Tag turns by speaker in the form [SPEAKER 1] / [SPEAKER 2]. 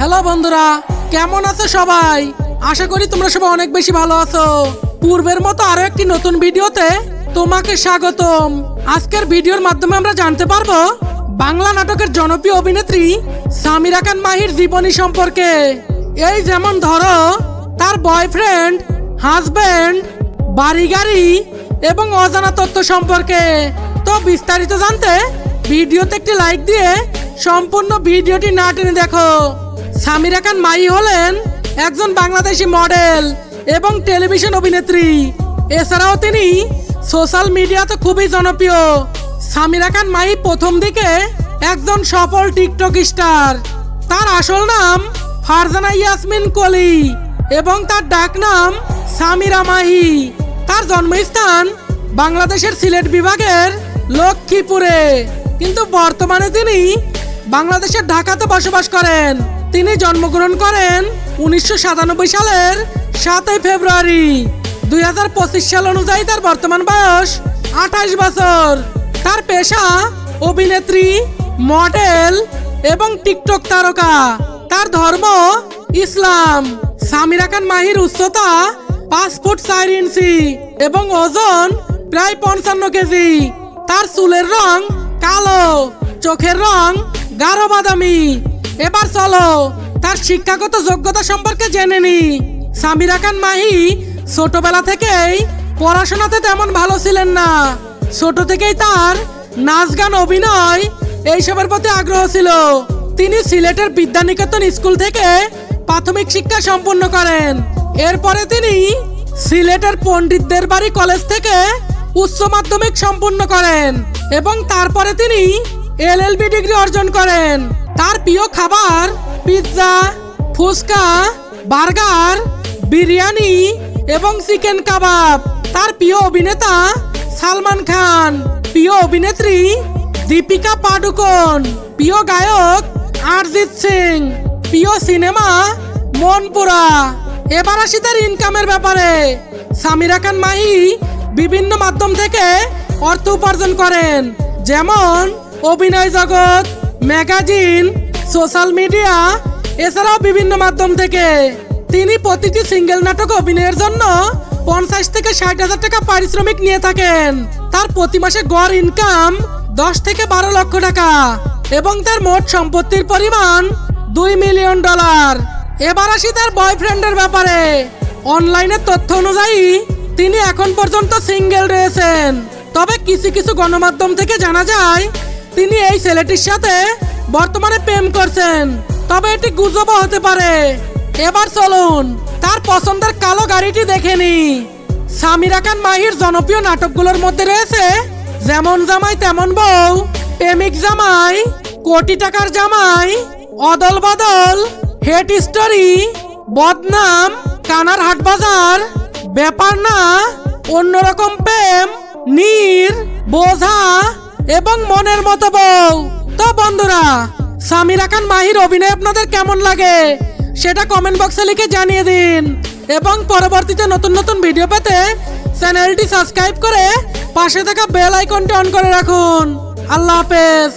[SPEAKER 1] Hello বন্ধুরা, কেমন আছো সবাই? আশা করি তোমরা সবাই অনেক বেশি ভালো আছো। পূর্বের মতো আরও একটি নতুন ভিডিওতে তোমাকে স্বাগতম। আজকের ভিডিওর মাধ্যমে আমরা জানতে পারব, বাংলা নাটকের জনপ্রিয় অভিনেত্রী সামিরা খান মাহির জীবনী সম্পর্কে। এই যেমন ধরো, তার বয়ফ্রেন্ড হাজবেন্ড বাড়ি গাড়ি এবং অজানা তথ্য সম্পর্কে। তো বিস্তারিত জানতে ভিডিওতে একটি লাইক দিয়ে সম্পূর্ণ ভিডিওটি না টেনে দেখো। সামিরা খান মাই হলেন একজন বাংলাদেশি মডেল এবং টেলিভিশন অভিনেত্রী। এছাড়াও তিনি সোশ্যাল মিডিয়াতে খুবই জনপ্রিয়। সামিরা খান মাই প্রথম দিকে একজন সফল টিকটক স্টার। তার আসল নাম ফারজানা ইয়াসমিন কলি এবং তার ডাক নাম সামিরা মাহি। তার জন্মস্থান বাংলাদেশের সিলেট বিভাগের লক্ষ্মীপুরে। কিন্তু বর্তমানে তিনি বাংলাদেশের ঢাকাতে বসবাস করেন। তিনি জন্মগ্রহণ করেন উনিশশো সাতানব্বই সালের সাতই ফেব্রুয়ারি। দু হাজার পঁচিশ সাল অনুযায়ী তার বর্তমান বয়স আঠাশ বছর। তার পেশা অভিনেত্রী, মডেল এবং টিকটক তারকা। তার ধর্ম ইসলাম। সামিরা খান মাহির উচ্চতা পাঁচ ফুট চার ইঞ্চি এবং ওজন প্রায় পঞ্চান্ন কেজি। তার চুলের রং কালো, চোখের রং গাঢ় বাদামি। এবার চলো, তার শিক্ষাগত যোগ্যতা সম্পর্কে জেনে নি। সামিরা খান মাহি, ছোটবেলা থেকেই পড়াশোনাতে তেমন ভালো ছিলেন না। ছোট থেকেই তার নাচ, গান, অভিনয় এইসবের প্রতি আগ্রহ ছিল। তিনি সিলেটের বিদ্যানিকেতন স্কুল থেকে প্রাথমিক শিক্ষা সম্পন্ন করেন। এরপরে তিনি সিলেটের পণ্ডিতদের বাড়ি কলেজ থেকে উচ্চ মাধ্যমিক সম্পূর্ণ করেন এবং তারপরে তিনি এলএলবি ডিগ্রি অর্জন করেন। তার প্রিয় খাবার পিৎজা ফুচকা, বার্গার, বিরিয়ানি এবং চিকেন কাবাব। তার প্রিয় অভিনেতা সালমান খান, প্রিয় অভিনেত্রী দীপিকা পাডুকোন, প্রিয় গায়ক অরিজিৎ সিং, প্রিয় সিনেমা মনপুরা। এবার আসি তার ইনকামের ব্যাপারে। সামিরা খান মাহি বিভিন্ন মাধ্যম থেকে অর্থ উপার্জন করেন, যেমন অভিনয় জগৎ, ম্যাগাজিন সোশ্যাল মিডিয়া, এছাড়াও বিভিন্ন মাধ্যম থেকে। তিনি প্রতিটি সিঙ্গেল নাটক অভিনয়ের জন্য পঞ্চাশ থেকে ষাট হাজার টাকা পারিশ্রমিক নিয়ে থাকেন। তার প্রতি মাসে গড় ইনকাম দশ থেকে বারো লক্ষ টাকা এবং তার মোট সম্পত্তির পরিমাণ দুই মিলিয়ন ডলার এবার আসি তার বয়ফ্রেন্ডের ব্যাপারে। অনলাইনের তথ্য অনুযায়ী, তিনি এখন পর্যন্ত সিঙ্গেল রয়েছেন। তবে কিছু কিছু গণমাধ্যম থেকে জানা যায়, তিনি এই ছেলেটির সাথে বর্তমানে প্রেম করছেন। তবে এটি গুজবও হতে পারে। এবার চলুন, তার পছন্দের কালো গাড়িটি দেখে নি। সামিরা খান মাহির জনপ্রিয় নাটকগুলোর মধ্যে রয়েছে, যেমন জামাই তেমন বউ, প্রেমিক জামাই, কোটি টাকার জামাই, অদল বদল, হেড স্টোরি, বদনাম, কানার হাট বাজার, ব্যাপার না, অন্যরকম প্রেম, নীর, বোঝা এবং মনের মতো বউ। তো বন্ধুরা, সামিরা খান মাহির অভিনয় আপনাদের কেমন লাগে সেটা কমেন্ট বক্সে লিখে জানিয়ে দিন। এবং পরবর্তীতে নতুন নতুন ভিডিও পেতে চ্যানেলটি সাবস্ক্রাইব করে পাশে থাকা বেল আইকনটি অন করে রাখুন। আল্লাহ হাফেজ।